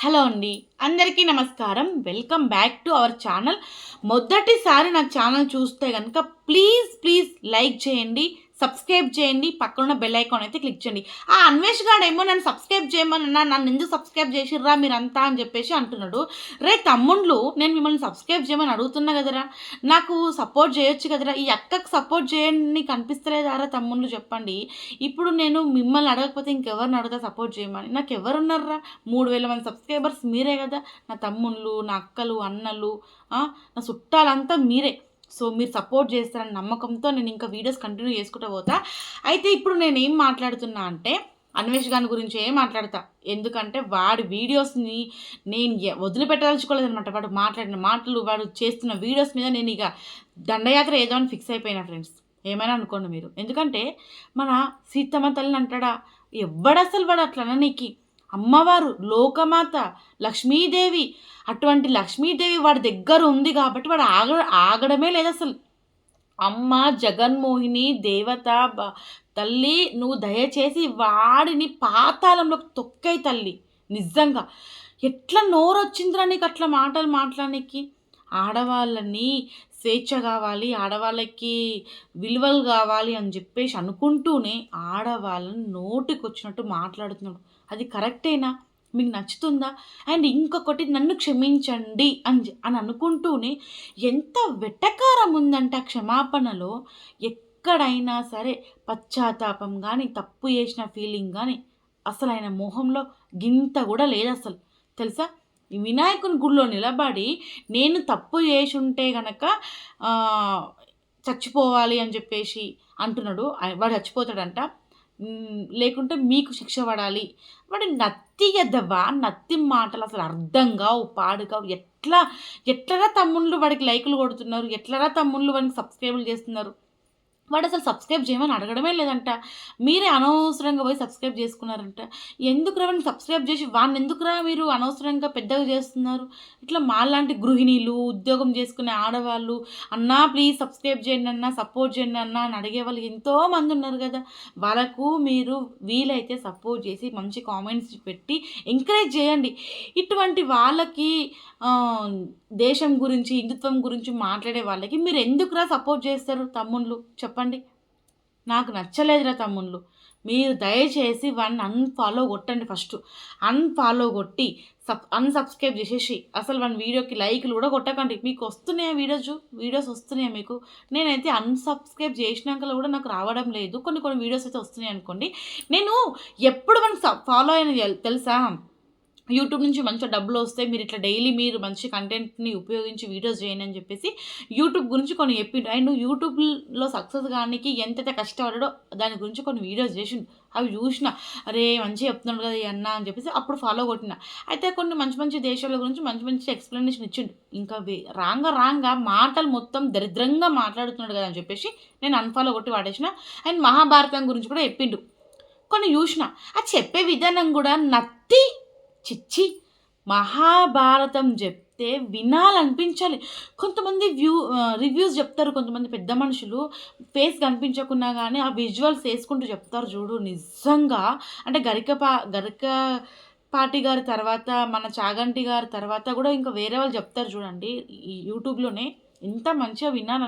Hello అండి. అందరికీ నమస్కారం. Welcome back to our channel. మొదటిసారి నా ఛానల్ చూస్తే కనుక ప్లీజ్ ప్లీజ్ లైక్ చేయండి. సబ్స్క్రైబ్ చేయండి. పక్కనున్న బెల్ ఐకాన్ అయితే క్లిక్ చేయండి. ఆ అన్వేష్ గాడు ఏమో నన్ను సబ్స్క్రైబ్ చేయమన్నా నన్ను ఎందుకు సబ్స్క్రైబ్ చేసిర్రా మీరంతా అని చెప్పేసి అంటున్నాడు. రే తమ్ముళ్ళు నేను మిమ్మల్ని సబ్స్క్రైబ్ చేయమని అడుగుతున్నా కదరా. నాకు సపోర్ట్ చేయొచ్చు కదరా. ఈ అక్కకు సపోర్ట్ చేయండి కనిపిస్తలేదారా తమ్ముళ్ళు చెప్పండి. ఇప్పుడు నేను మిమ్మల్ని అడగకపోతే ఇంకెవరిని అడుగుతా సపోర్ట్ చేయమని? నాకు ఎవరున్నారా మూడు వేల మంది సబ్స్క్రైబర్స్ మీరే కదా. నా తమ్ముళ్ళు నా అక్కలు అన్నలు నా చుట్టాలంతా మీరే. సో మీరు సపోర్ట్ చేస్తారని నమ్మకంతో నేను ఇంకా వీడియోస్ కంటిన్యూ చేసుకుంటూ పోతా. అయితే ఇప్పుడు నేను ఏం మాట్లాడుతున్నా అంటే అన్వేష్ గారి గురించి ఏం మాట్లాడతా? ఎందుకంటే వాడి వీడియోస్ని నేను వదిలిపెట్టదలుచుకోలేదనమాట వాడు మాట్లాడిన మాటలు వాడు చేస్తున్న వీడియోస్ మీద నేను ఇక దండయాత్ర ఏదో అని ఫిక్స్ అయిపోయినా ఫ్రెండ్స్. ఏమైనా అనుకోండి మీరు. ఎందుకంటే మన సీతమ్మ తల్లిని అంటాడా? ఎవ్వడు అసలు వాడు అట్లా నీకు అమ్మవారు లోకమాత లక్ష్మీదేవి. అటువంటి లక్ష్మీదేవి వాడి దగ్గర ఉంది కాబట్టి వాడు ఆగ ఆగడమే లేదు అసలు. అమ్మ జగన్మోహిని దేవత తల్లి నువ్వు దయచేసి వాడిని పాతాళంలోకి తొక్కై తల్లి. నిజంగా. ఎట్లా నోరు వచ్చిందిరా నీకు అట్లా మాటలు మాట్లాడడానికి ఆడవాళ్ళని స్వేచ్ఛ కావాలి ఆడవాళ్ళకి విలువలు కావాలి అని చెప్పేసి అనుకుంటూనే ఆడవాళ్ళని నోటికి వచ్చినట్టు మాట్లాడుతున్నాడు. అది కరెక్టేనా? మీకు నచ్చుతుందా? అండ్ ఇంకొకటి నన్ను క్షమించండి అని అని అనుకుంటూనే ఎంత వెటకారం ఉందంటే ఆ క్షమాపణలో ఎక్కడైనా సరే పశ్చాత్తాపం కానీ తప్పు చేసిన ఫీలింగ్ కానీ అసలు ఆయన మొహంలో గింత కూడా లేదు అసలు తెలుసా? ఈ వినాయకుని గుడిలో నిలబడి నేను తప్పు చేసి ఉంటే గనక చచ్చిపోవాలి అని చెప్పేసి అంటున్నాడు. వాడు చచ్చిపోతాడంట. లేకుంటే మీకు శిక్ష పడాలి. వాడు నత్తి ఎద్దవా నత్తి మాటలు అసలు అర్థం కావు పాడుగా ఎట్లా ఎట్లరా తమ్ముళ్ళు వాడికి లైకులు కొడుతున్నారు? ఎట్లరా తమ్ముళ్ళు వాడికి సబ్స్క్రైబులు చేస్తున్నారు? వాడు అసలు సబ్స్క్రైబ్ చేయమని అడగడమే లేదంట. మీరే అనవసరంగా పోయి సబ్స్క్రైబ్ చేసుకున్నారంట. ఎందుకురా వాడిని సబ్స్క్రైబ్ చేసి వాడిని ఎందుకురా మీరు అనవసరంగా పెద్దగా చేస్తున్నారు? ఇట్లా మాలాంటి గృహిణీలు ఉద్యోగం చేసుకునే ఆడవాళ్ళు అన్నా ప్లీజ్ సబ్స్క్రైబ్ చేయండి అన్నా సపోర్ట్ చేయండి అన్నా అని అడిగే వాళ్ళు ఎంతోమంది ఉన్నారు కదా. వాళ్ళకు మీరు వీలైతే సపోర్ట్ చేసి మంచి కామెంట్స్ పెట్టి ఎంకరేజ్ చేయండి. ఇటువంటి వాళ్ళకి దేశం గురించి హిందుత్వం గురించి మాట్లాడే వాళ్ళకి మీరు ఎందుకురా సపోర్ట్ చేస్తారు తమ్ముళ్ళు? చెప్పండి. చెప్పండి. నాకు నచ్చలేదురా తమ్ముళ్ళు. మీరు దయచేసి వాడిని అన్ఫాలో కొట్టండి ఫస్ట్ అన్ఫాలో కొట్టి సబ్ అన్సబ్స్క్రైబ్ చేసేసి అసలు వన్ వీడియోకి లైక్లు కూడా కొట్టకండి. మీకు వస్తున్నాయా వీడియోస్ వీడియోస్ వస్తున్నాయా మీకు? నేనైతే అన్సబ్స్క్రైబ్ చేసినాక కూడా నాకు రావడం లేదు. కొన్ని కొన్ని వీడియోస్ అయితే వస్తున్నాయి అనుకోండి. నేను ఎప్పుడు మనకు ఫాలో అయిన తెలుసా? యూట్యూబ్ నుంచి మంచిగా డబ్బులు వస్తే మీరు ఇట్లా డైలీ మీరు మంచి కంటెంట్ని ఉపయోగించి వీడియోస్ చేయండి అని చెప్పేసి యూట్యూబ్ గురించి కొన్ని చెప్పిండు అండ్ యూట్యూబ్లో సక్సెస్ కానికి ఎంతైతే కష్టపడాడో దాని గురించి కొన్ని వీడియోస్ చేసిండు. అవి చూసిన అరే మంచిగా చెప్తున్నాడు కదా అన్న అని చెప్పేసి అప్పుడు ఫాలో కొట్టిన. అయితే కొన్ని మంచి మంచి దేశాల గురించి మంచి మంచి ఎక్స్ప్లెనేషన్ ఇచ్చిండు. ఇంకా రాంగ రాంగా రాంగా మాటలు మొత్తం దరిద్రంగా మాట్లాడుతున్నాడు కదా అని చెప్పేసి నేను అన్ఫాలో కొట్టి వాడేసిన. అండ్ మహాభారతం గురించి కూడా చెప్పిండు. కొన్ని చూసిన ఆ చెప్పే విధానం కూడా నత్తి చిచ్చి మహాభారతం చెప్తే వినాలనిపించాలి. కొంతమంది వ్యూ రివ్యూస్ చెప్తారు కొంతమంది పెద్ద మనుషులు. ఫేస్ కనిపించకున్నా కానీ ఆ విజువల్స్ వేసుకుంటూ చెప్తారు చూడు. నిజంగా అంటే గరిక పా గరిక పాటి గారి తర్వాత మన చాగంటి గారి తర్వాత కూడా ఇంకా వేరే వాళ్ళు చెప్తారు చూడండి. యూట్యూబ్లోనే ఎంత మంచిగా విన్నాను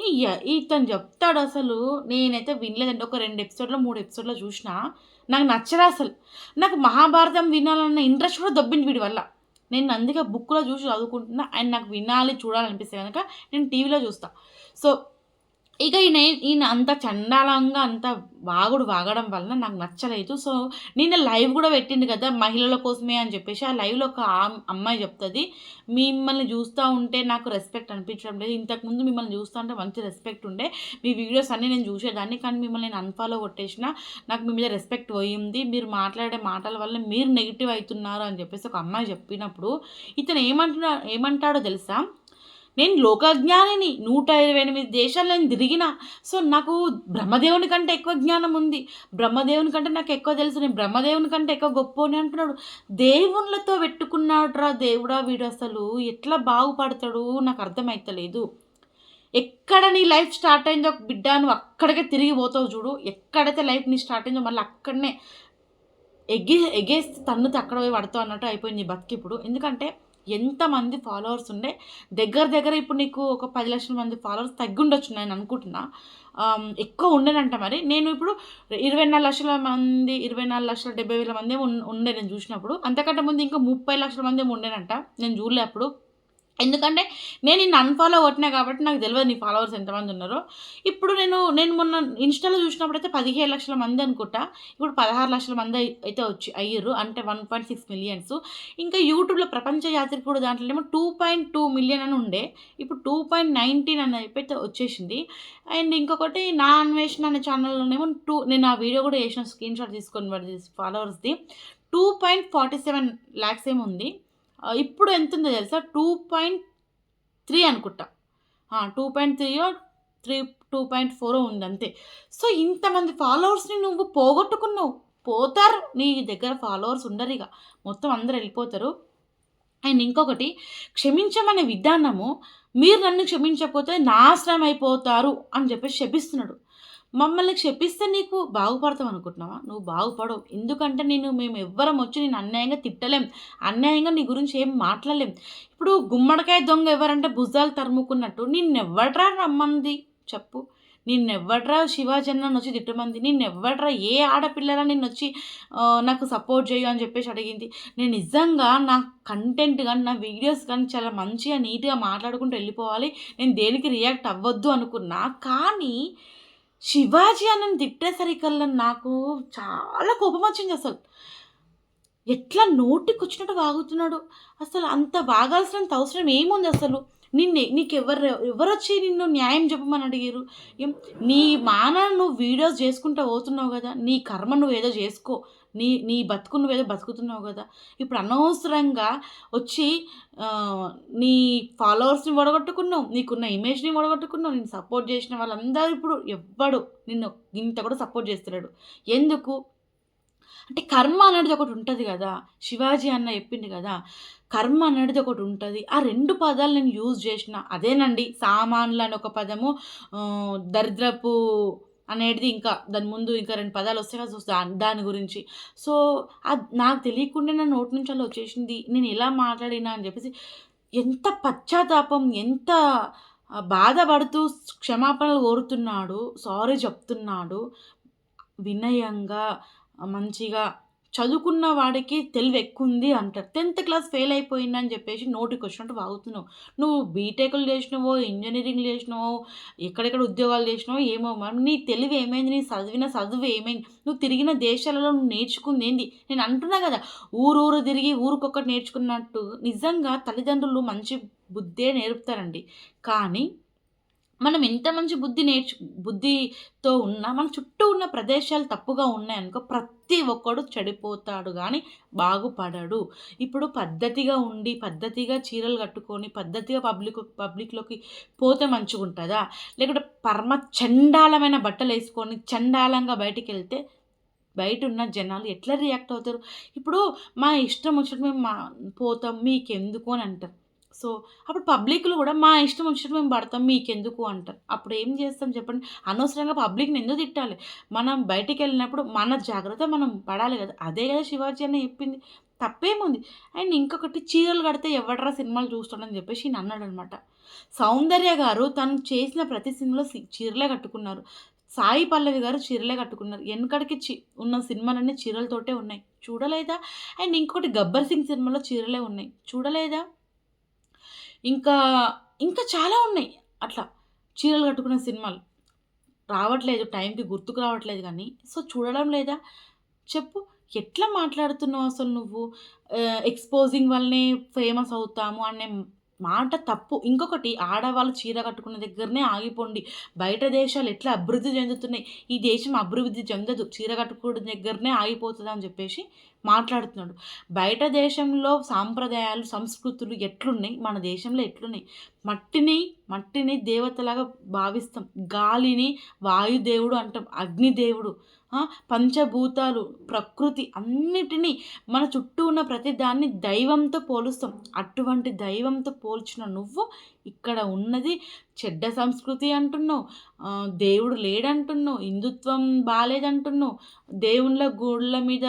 ఈ ఇతను చెప్తాడు అసలు నేనైతే వినలేదండి. ఒక రెండు ఎపిసోడ్లో మూడు ఎపిసోడ్లో చూసినా నాకు నచ్చరా అసలు. నాకు మహాభారతం వినాలన్న ఇంట్రెస్ట్ కూడా దొబ్బింది వీడి వల్ల. నేను అందుకే బుక్లో చూసి చదువుకుంటున్నా. అండ్ నాకు వినాలి చూడాలనిపిస్తే కనుక నేను టీవీలో చూస్తాను సో ఇక ఈయన ఈయన అంత చండాలంగా అంత వాగుడు వాగడం వలన నాకు నచ్చలేదు. సో నేను లైవ్ కూడా పెట్టిండు కదా మహిళల కోసమే అని చెప్పేసి ఆ లైవ్లో ఒక అమ్మాయి చెప్తుంది మిమ్మల్ని చూస్తూ ఉంటే నాకు రెస్పెక్ట్ అనిపించడం లేదు. ఇంతకుముందు మిమ్మల్ని చూస్తూ ఉంటే మంచి రెస్పెక్ట్ ఉండే. మీ వీడియోస్ అన్నీ నేను చూసేదాన్ని కానీ మిమ్మల్ని నేను అన్ఫాలో కొట్టేసిన నాకు మీ మీద రెస్పెక్ట్ పోయింది. మీరు మాట్లాడే మాటల వల్ల మీరు నెగిటివ్ అవుతున్నారు అని చెప్పేసి ఒక అమ్మాయి చెప్పినప్పుడు ఇతను ఏమంటున్నా ఏమంటాడో తెలుసా? నేను లోకజ్ఞానిని నూట ఇరవై ఎనిమిది దేశాలు నేను తిరిగిన సో నాకు బ్రహ్మదేవుని కంటే ఎక్కువ జ్ఞానం ఉంది. బ్రహ్మదేవుని కంటే నాకు ఎక్కువ తెలుసు. నేను బ్రహ్మదేవుని కంటే ఎక్కువ గొప్ప అని అంటున్నాడు. దేవుళ్ళతో పెట్టుకున్నాడురా దేవుడా వీడు అసలు. ఎట్లా బాగుపడతాడు నాకు అర్థమవుతలేదు ఎక్కడ నీ లైఫ్ స్టార్ట్ అయిందో బిడ్డ నువ్వు అక్కడికే తిరిగి పోతావు చూడు. ఎక్కడైతే లైఫ్ నీ స్టార్ట్ అయిందో మళ్ళీ అక్కడనే ఎగ్గి ఎగేస్తే తన్నుతో అక్కడ పోయి పడతావు అన్నట్టు అయిపోయింది బతికిప్పుడు. ఇప్పుడు ఎందుకంటే ఎంతమంది ఫాలోవర్స్ ఉండే? దగ్గర దగ్గర ఇప్పుడు నీకు ఒక పది లక్షల మంది ఫాలోవర్స్ తగ్గుండొచ్చు నేను అనుకుంటున్నా. ఎక్కువ ఉండేనంట మరి. నేను ఇప్పుడు ఇరవై నాలుగు లక్షల మంది ఇరవై నాలుగు లక్షల డెబ్బై వేల మంది ఉండే నేను చూసినప్పుడు. అంతకంటే ముందు ఇంకా ముప్పై లక్షల మంది ఉండేనంట. నేను చూడలే అప్పుడు. ఎందుకంటే నేను నిన్ను అన్ఫాలో కొట్టినా కాబట్టి నాకు తెలియదు నీ ఫాలోవర్స్ ఎంతమంది ఉన్నారో. ఇప్పుడు నేను నేను మొన్న ఇన్స్టాలో చూసినప్పుడు అయితే లక్షల మంది అనుకుంటా. ఇప్పుడు పదహారు లక్షల మంది అయితే వచ్చి అయ్యారు అంటే వన్ పాయింట్ సిక్స్ మిలియన్స్ ఇంకా యూట్యూబ్లో ప్రపంచ యాత్రికుడు కూడా దాంట్లో ఏమో టూ పాయింట్ టూ మిలియన్ అని ఉండే. ఇప్పుడు టూ పాయింట్ నైన్టీన్ అని అయితే వచ్చేసింది. అండ్ ఇంకొకటి నా అన్వేషణ అనే ఛానల్లోనేమో టూ నేను ఆ వీడియో కూడా వేసిన స్క్రీన్ షాట్ తీసుకొని వాడి ఫాలోవర్స్ది two point forty seven lakhs ఏమి ఉంది. ఇప్పుడు ఎంత ఉందో తెలుసా? టూ పాయింట్ త్రీ అనుకుంటా. టూ పాయింట్ త్రీయో త్రీ టూ పాయింట్ ఫోర్ ఉంది అంతే సో ఇంతమంది ఫాలోవర్స్ని నువ్వు పోగొట్టుకున్నావు. పోతారు. నీ దగ్గర ఫాలోవర్స్ ఉండరు ఇక. మొత్తం అందరు వెళ్ళిపోతారు. అండ్ ఇంకొకటి క్షమించమనే విధానము మీరు నన్ను క్షమించకపోతే నాశనం అయిపోతారు అని చెప్పేసి శపిస్తున్నాడు. మమ్మల్ని క్షపిస్తే నీకు బాగుపడతాం అనుకుంటున్నావా? నువ్వు బాగుపడవు. ఎందుకంటే నేను మేము ఎవ్వరం వచ్చి నేను అన్యాయంగా తిట్టలేం. అన్యాయంగా నీ గురించి ఏం మాట్లాడలేం. ఇప్పుడు గుమ్మడికాయ దొంగ ఎవరంటే భుజాలు తరుముకున్నట్టు నిన్నెవ్వడ్రా రమ్మంది? చెప్పు. నిన్నెవ్వడ్రా శివాజన్న వచ్చి తిట్టమంది? నిన్నెవ్వడ్రా ఏ ఆడపిల్లరా నిన్ను వచ్చి నాకు సపోర్ట్ చేయు అని చెప్పేసి అడిగింది? నేను నిజంగా నా కంటెంట్ కానీ నా వీడియోస్ కానీ చాలా మంచిగా నీట్గా మాట్లాడుకుంటూ వెళ్ళిపోవాలి. నేను దేనికి రియాక్ట్ అవ్వద్దు అనుకున్నా. కానీ శివాజీ అన్నని తిట్టేసరికల్లా నాకు చాలా కోపం వచ్చింది అసలు. ఎట్లా నోటికొచ్చినట్టు వాగుతున్నాడు? అసలు అంత వాగాల్సినంత అవసరం ఏముంది అసలు? నిన్నే నీకు ఎవరు ఎవరు వచ్చి నిన్ను న్యాయం చెప్పమని అడిగారు నీ మాన నువ్వు వీడియోస్ చేసుకుంటూ పోతున్నావు కదా నీ కర్మ నువ్వు ఏదో చేసుకో. నీ నీ బతుకు నువ్వేదో బతుకుతున్నావు కదా. ఇప్పుడు అనవసరంగా వచ్చి నీ ఫాలోవర్స్ని వడగొట్టుకున్నావు నీకున్న ఇమేజ్ని వడగొట్టుకున్నావు నేను సపోర్ట్ చేసిన వాళ్ళందరూ ఇప్పుడు ఎవ్వడు నిన్ను ఇంత కూడా సపోర్ట్ చేస్తున్నాడు ఎందుకు? అంటే కర్మ అనేది ఒకటి ఉంటుంది కదా. శివాజీ అన్న చెప్పింది కదా. కర్మ అనేది ఒకటి ఉంటుంది. ఆ రెండు పదాలు నేను యూజ్ చేసిన అదేనండి సామాన్లు అని ఒక పదము దరిద్రపు అనేది ఇంకా దాని ముందు ఇంకా రెండు పదాలు వస్తాయి కదా సో దాని గురించి. సో అది నాకు తెలియకుండా నా నోటి నుంచి అలా వచ్చేసింది. నేను ఎలా మాట్లాడినా అని చెప్పేసి ఎంత పశ్చాత్తాపం ఎంత బాధపడుతూ క్షమాపణలు కోరుతున్నాడు సారీ చెప్తున్నాడు వినయంగా మంచిగా చదువుకున్న వాడికి తెలివి ఎక్కువ ఉంది అంటారు. టెన్త్ క్లాస్ ఫెయిల్ అయిపోయిందని చెప్పేసి నోటికి వచ్చినట్టు వాగుతున్నావు. నువ్వు బీటెక్లు చేసినావో ఇంజనీరింగ్ చేసినావో ఎక్కడెక్కడ ఉద్యోగాలు చేసినావో ఏమో మరి నీ తెలివి ఏమైంది? నీ చదివిన చదువు ఏమైంది? నువ్వు తిరిగిన దేశాలలో నువ్వు నేర్చుకుంది ఏంది? నేను అంటున్నా కదా ఊరు ఊరు తిరిగి ఊరికొకటి నేర్చుకున్నట్టు నిజంగా తల్లిదండ్రులు మంచి బుద్ధే నేర్పుతారండి. కానీ మనం ఎంత మంచి బుద్ధి నేర్చు బుద్ధితో ఉన్నా మన చుట్టూ ఉన్న ప్రదేశాలు తప్పుగా ఉన్నాయనుకో ప్రతి ఒక్కడు చెడిపోతాడు కానీ బాగుపడడు. ఇప్పుడు పద్ధతిగా ఉండి పద్ధతిగా చీరలు కట్టుకొని పద్ధతిగా పబ్లిక్ పబ్లిక్లోకి పోతే మంచిగా ఉంటుందా లేకుంటే పరమ చండాలమైన బట్టలు వేసుకొని చండాలంగా బయటికి వెళ్తే బయట ఉన్న జనాలు ఎట్లా రియాక్ట్ అవుతారు? ఇప్పుడు మా ఇష్టం వచ్చినట్టు మేము మా పోతాం మీకెందుకు అని అంటారు. సో అప్పుడు పబ్లిక్లు కూడా మా ఇష్టం వచ్చినట్టు మేము పడతాం మీకెందుకు అంటారు. అప్పుడు ఏం చేస్తాం చెప్పండి? అనవసరంగా పబ్లిక్ని ఎందుకు తిట్టాలి? మనం బయటికి వెళ్ళినప్పుడు మన జాగ్రత్త మనం పడాలి కదా. అదే కదా శివాజీ అని చెప్పింది. తప్పేముంది? అండ్ ఇంకొకటి చీరలు కడితే ఎవడరా సినిమాలు చూస్తాడని చెప్పేసి ఈయన అన్నాడు అనమాట సౌందర్య గారు తను చేసిన ప్రతి సినిమాలో సి- చీరలే కట్టుకున్నారు. సాయి పల్లవి గారు చీరలే కట్టుకున్నారు. వెనకడికి చి ఉన్న సినిమాలన్నీ చీరలతోటే ఉన్నాయి. చూడలేదా? అండ్ ఇంకొకటి గబ్బర్ సింగ్ సినిమాలో చీరలే ఉన్నాయి. చూడలేదా? ఇంకా ఇంకా చాలా ఉన్నాయి. అట్లా చీరలు కట్టుకునే సినిమాలు. రావట్లేదు టైంకి గుర్తుకు రావట్లేదు కానీ. సో చూడడం లేదా? చెప్పు. ఎట్లా మాట్లాడుతున్నావు అసలు నువ్వు? ఎక్స్పోజింగ్ వల్లనే ఫేమస్ అవుతాము అనే మాట తప్పు. ఇంకొకటి ఆడవాళ్ళు చీర కట్టుకున్న దగ్గరనే ఆగిపోండి. బయట దేశాలు ఎట్లా అభివృద్ధి చెందుతున్నాయి? ఈ దేశం అభివృద్ధి చెందదు. చీర కట్టుకోవడం దగ్గరనే ఆగిపోతుంది అని చెప్పేసి మాట్లాడుతున్నాడు. బయట దేశంలో సాంప్రదాయాలు సంస్కృతులు ఎట్లున్నాయి? మన దేశంలో ఎట్లున్నాయి? మట్టిని మట్టిని దేవతలాగా భావిస్తాం. గాలిని వాయుదేవుడు అంటాం. అగ్నిదేవుడు. పంచభూతాలు ప్రకృతి అన్నిటినీ మన చుట్టూ ఉన్న ప్రతి దాన్ని దైవంతో పోలుస్తాం. అటువంటి దైవంతో పోల్చిన నువ్వు ఇక్కడ ఉన్నది చెడ్డ సంస్కృతి అంటున్నావు దేవుడు లేడంటున్నావు హిందుత్వం బాగాలేదంటున్నావు దేవుళ్ళ గూళ్ళ మీద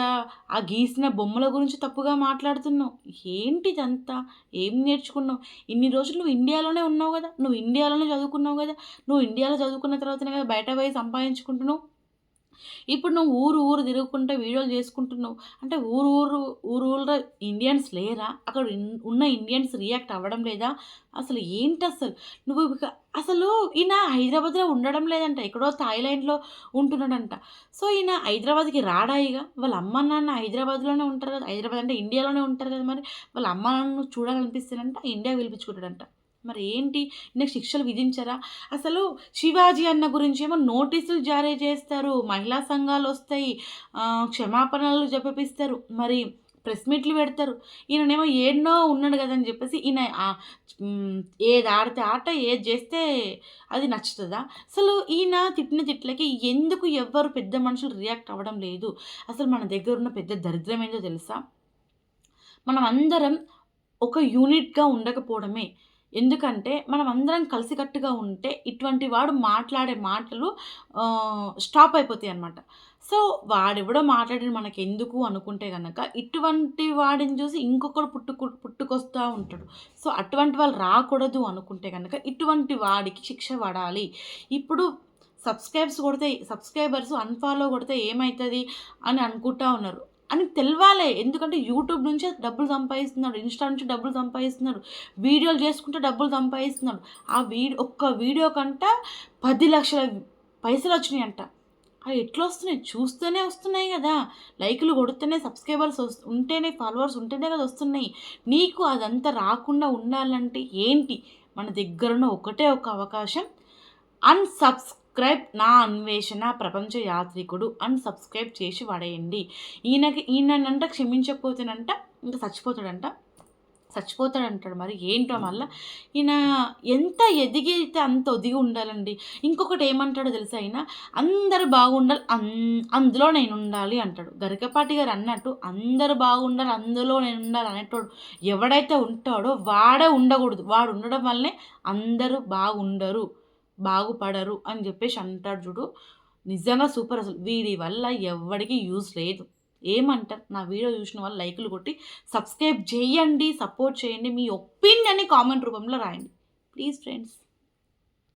ఆ గీసిన బొమ్మల గురించి తప్పుగా మాట్లాడుతున్నావు. ఏంటిదంతా? ఏం నేర్చుకున్నావు? ఇన్ని రోజులు నువ్వు ఇండియాలోనే ఉన్నావు కదా? నువ్వు ఇండియాలోనే చదువుకున్నావు కదా? నువ్వు ఇండియాలో చదువుకున్న తర్వాతనే కదా బయట పోయి సంపాదించుకుంటున్నావు? ఇప్పుడు నువ్వు ఊరు ఊరు తిరుగుకుంటే వీడియోలు చేసుకుంటున్నావు. అంటే ఊరు ఊరు ఊరు ఊళ్ళో ఇండియన్స్ లేరా? అక్కడ ఉన్న ఇండియన్స్ రియాక్ట్ అవ్వడం లేదా? అసలు ఏంటి అసలు? నువ్వు ఇక- అసలు ఈయన హైదరాబాద్లో ఉండడం లేదంట ఎక్కడో థాయిలాండ్లో ఉంటున్నాడంట. సో ఈయన హైదరాబాద్కి రాడాయిగా వాళ్ళ అమ్మ నాన్న హైదరాబాద్లోనే ఉంటారు కదా హైదరాబాద్ అంటే ఇండియాలోనే ఉంటారు కదా మరి? వాళ్ళ అమ్మ నాన్న చూడాలనిపిస్తేనంట ఇండియా పిలిపించుకుంటాడంట. మరి ఏంటి నీకు శిక్షలు విధించరా? అసలు శివాజీ అన్న గురించి ఏమో నోటీసులు జారీ చేస్తారు మహిళా సంఘాలు వస్తాయి క్షమాపణలు జపిస్తారు మరి ప్రెస్ మీట్లు పెడతారు. ఈయననేమో ఏడనో ఉన్నాడు కదా అని చెప్పేసి ఈయన ఏది ఆడితే ఆట ఏది చేస్తే అది నచ్చుతుందా? అసలు ఈయన తిట్టిన తిట్లకి ఎందుకు ఎవ్వరు పెద్ద మనుషులు రియాక్ట్ అవ్వడం లేదు? అసలు మన దగ్గర ఉన్న పెద్ద దరిద్రం ఏందో తెలుసా? మనం అందరం ఒక యూనిట్గా ఉండకపోవడమే. ఎందుకంటే మనం అందరం కలిసికట్టుగా ఉంటే ఇటువంటి వాడు మాట్లాడే మాటలు స్టాప్ అయిపోతాయి అన్నమాట. సో వాడెవడో మాట్లాడిన మనకి ఎందుకు అనుకుంటే కనుక ఇటువంటి వాడిని చూసి ఇంకొకడు పుట్టుకు పుట్టుకొస్తూ ఉంటాడు. సో అటువంటి వాళ్ళు రాకూడదు అనుకుంటే కనుక ఇటువంటి వాడికి శిక్ష పడాలి. ఇప్పుడు సబ్స్క్రైబ్స్ కొడితే సబ్స్క్రైబర్స్ అన్ఫాలో కొడితే ఏమవుతుంది అని అనుకుంటా ఉన్నారు. అని తెలియాలి ఎందుకంటే యూట్యూబ్ నుంచే డబ్బులు సంపాదిస్తున్నాడు ఇన్స్టా నుంచి డబ్బులు సంపాదిస్తున్నాడు వీడియోలు చేసుకుంటే డబ్బులు సంపాదిస్తున్నాడు. ఆ వీడియో ఒక్క వీడియో కంట పది లక్షల పైసలు వచ్చినాయి అంట అవి ఎట్లా వస్తున్నాయి? చూస్తూనే వస్తున్నాయి కదా. లైకులు కొడితేనే సబ్స్క్రైబర్స్ వస్తు ఉంటేనే ఫాలోవర్స్ ఉంటేనే కదా వస్తున్నాయి. నీకు అదంతా రాకుండా ఉండాలంటే ఏంటి? మన దగ్గరున్న ఒకటే ఒక అవకాశం. సబ్స్క్రైబ్ నా అన్వేషణ ప్రపంచ యాత్రికుడు అన్సబ్స్క్రైబ్ చేసి పడేయండి ఈయనకి ఈయనంట క్షమించకపోతేనంట ఇంకా చచ్చిపోతాడంట. చచ్చిపోతాడంటాడు మరి ఏంటో మళ్ళీ? ఈయన ఎంత ఎదిగితే అంత ఒదిగి ఉండాలండి. ఇంకొకటి ఏమంటాడో తెలుసా ఆయన అందరు బాగుండాలి అన్ అందులో నేను ఉండాలి అంటాడు. గరికపాటి గారు అన్నట్టు అందరు బాగుండాలి అందులో నేను ఉండాలి అనేటోడు ఎవడైతే ఉంటాడో వాడే ఉండకూడదు. వాడు ఉండడం వల్లనే అందరూ బాగుండరు. బాగుపడరు అని చెప్పేసి అంటాడు చూడు. నిజంగా సూపర్ అసలు. వీడి వల్ల ఎవరికి యూజ్ లేదు. ఏమంటారు? నా వీడియో చూసిన వాళ్ళు లైకులు కొట్టి సబ్స్క్రైబ్ చేయండి సపోర్ట్ చేయండి మీ ఒపీనియన్ని కామెంట్ రూపంలో రాయండి. Please friends.